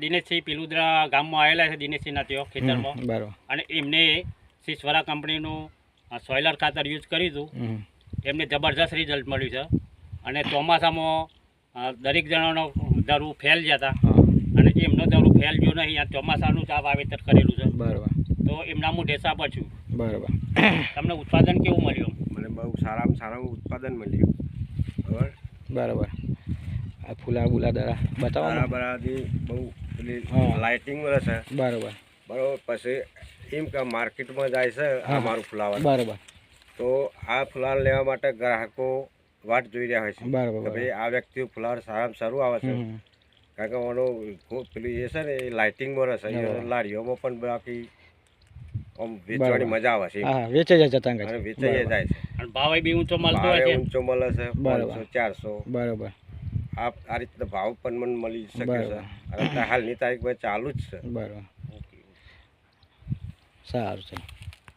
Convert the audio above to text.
દિનેશસિંહ પિલુદરા ગામમાં આવેલા છે દિનેશસિંહના ત્યાં ખેતરમાં. બરાબર. અને એમને શ્રી સ્વરા કંપનીનું સોઇલર ખાતર યુઝ કર્યું હતું. એમને જબરજસ્ત રિઝલ્ટ મળ્યું છે. અને ચોમાસામાં દરેક જણાનો દરું ફેલ ગયા હતા. હા. અને એમનો દરું ફેલ ગયો નહીં આ ચોમાસાનું જ આ વાવેતર કરેલું છે. બરાબર. તો એમના હું ઢેસા પર છું બરાબર. તમને ઉત્પાદન કેવું મળ્યું? મને બહુ સારામાં સારું ઉત્પાદન મળ્યું. બરાબર બરાબર. આ ફૂલા બુલા દરા બતાવો બહુ લાઇટિંગ મળે છે. બરાબર. બરાબર પછી એમ કે માર્કેટમાં જાય છે આ હા. મારું ફ્લાવર. બરાબર. તો આ ફ્લાવર લેવા માટે ગ્રાહકો વાટ જોઈ રહ્યા હોય છે. બરાબર ભાઈ આ વ્યક્તિ ફ્લાવર સારામાં સારું આવે છે. કારણ કે ઓનો ખો- પેલું એ છે ને એ લાઇટિંગમાં રહેશે બરાબર. એ લારીઓમાં પણ બાકી આમ વેચવાની મજા આવે છે હા વેચાઈ જાય જતા વેચાઈ જાય છે. અને ભાવ બી ઊંચો મળતો હોય છે. ઊંચો મળે છે બરાબર. ચારસો. બરાબર. આ આ રીતના ભાવ પણ મને મળી શકે છે. અને હાલની તારીખમાં ચાલુ જ છે. બરાબર. સારું ચાલો